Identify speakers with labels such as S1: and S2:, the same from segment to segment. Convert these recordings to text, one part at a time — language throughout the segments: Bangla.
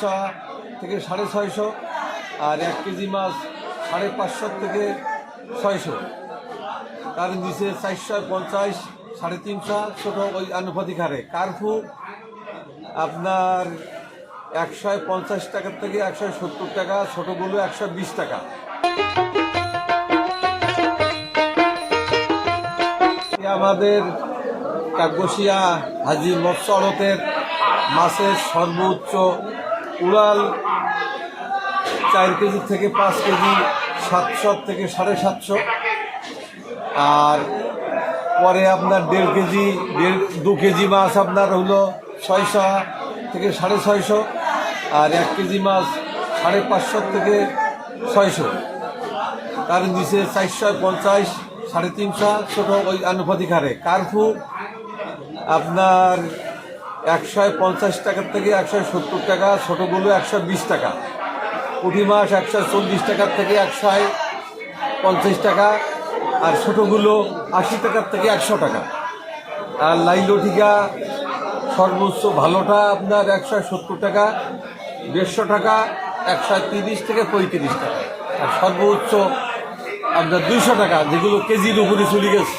S1: ছয়শো থেকে সাড়ে ছয়শো আর এক কেজি মাছ সাড়ে পাঁচশো থেকে ছয়শো। তার নিচে চারশো পঞ্চাশ, সাড়ে তিনশো, ছোটো ওই আনুপাতিক হারে। কার্ফু আপনার একশো পঞ্চাশ টাকার থেকে একশো সত্তর টাকা ছোটোগুলো একশো বিশ টাকা। আমাদের কাকবসিয়া হাজি মৎস্য মাছের সর্বোচ্চ উড়াল চার কেজি থেকে পাঁচ কেজি, সাতশো থেকে সাড়ে সাতশো। আর পরে আপনার দেড় কেজি, দেড়, দু কেজি মাছ আপনার হলো ছয়শো থেকে সাড়ে ছয়শো আর এক কেজি মাছ সাড়ে পাঁচশো থেকে ছয়শো। তার নিচে চারশো পঞ্চাশ, সাড়ে তিনশো ছোটো ওই আনুপাতিক হারে। কার্ফু আপনার একশো পঞ্চাশ টাকার থেকে একশো সত্তর টাকা, ছোটোগুলো একশো বিশ টাকা। পুঁটি মাছ একশো চল্লিশ টাকার থেকে একশো পঞ্চাশ টাকা আর ছোটোগুলো আশি টাকার থেকে একশো টাকা। আর লাইলটিকা সর্বোচ্চ ভালোটা আপনার একশো সত্তর টাকা, দেড়শো টাকা, একশো তিরিশ থেকে পঁয়ত্রিশ টাকা। আর সর্বোচ্চ আপনার দুইশো টাকা, যেগুলো কেজির উপরে চলে গেছে।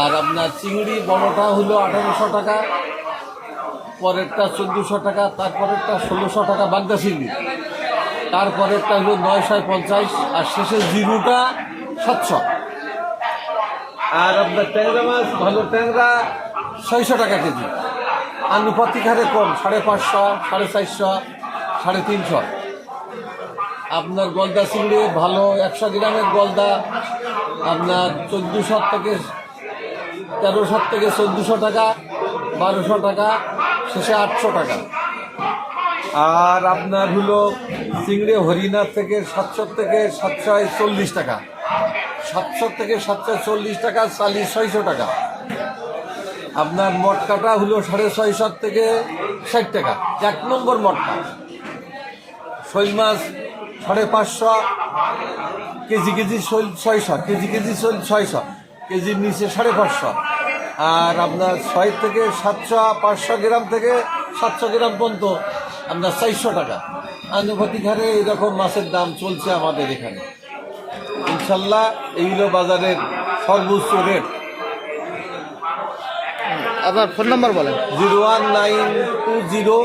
S1: আর আপনার চিংড়ি বড়টা হলো আঠারোশো টাকা পরেরটা চোদ্দোশো টাকা তারপরেরটা ষোলোশো টাকা বাগদা চিংড়ি। তারপরেরটা হলো নয়শো পঞ্চাশ আর শেষের জিরুটা সাতশো। আর আপনার ট্যাংরা মাছ ভালো ট্যাংরা ছয়শো টাকা কেজি। আনুপাতিক হারে কম সাড়ে পাঁচশো সাড়ে চারশো সাড়ে তিনশো। আপনার গলদা চিংড়ি ভালো একশো গ্রামের গলদা আপনার চোদ্দোশো থেকে তেরোশো থেকে চোদ্দোশো টাকা, বারোশো টাকা, শেষে আটশো টাকা। আর আপনার হলো চিংড়ি হরিণা থেকে সাতশো থেকে সাতশো চল্লিশ টাকা। সাতশো থেকে সাতশো চল্লিশ টাকা চালিশ ছয়শো টাকা। আপনার মটকাটা হলো সাড়ে ছয়শো থেকে ষাট টাকা। এক নম্বর মটকা। শৈল মাছ সাড়ে পাঁচশো, কেজি কেজি শৈল ছয়শো, কেজি কেজি শৈল ছয়শো। কেজির নিচে সাড়ে পাঁচশো। আর আপনার ছয় থেকে সাতশো পাঁচশো গ্রাম থেকে সাতশো গ্রাম পর্যন্ত আপনার চারশো টাকা। আনুপাতিক হারে এইরকম মাছের দাম চলছে আমাদের এখানে। ইনশাল্লাহ এইগুলো বাজারের সর্বোচ্চ রেট।
S2: আপনার ফোন নাম্বার বলেন।
S1: Zero one nine two zero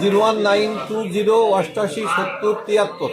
S1: zero one nine two zero অষ্টাশি সত্তর তিয়াত্তর।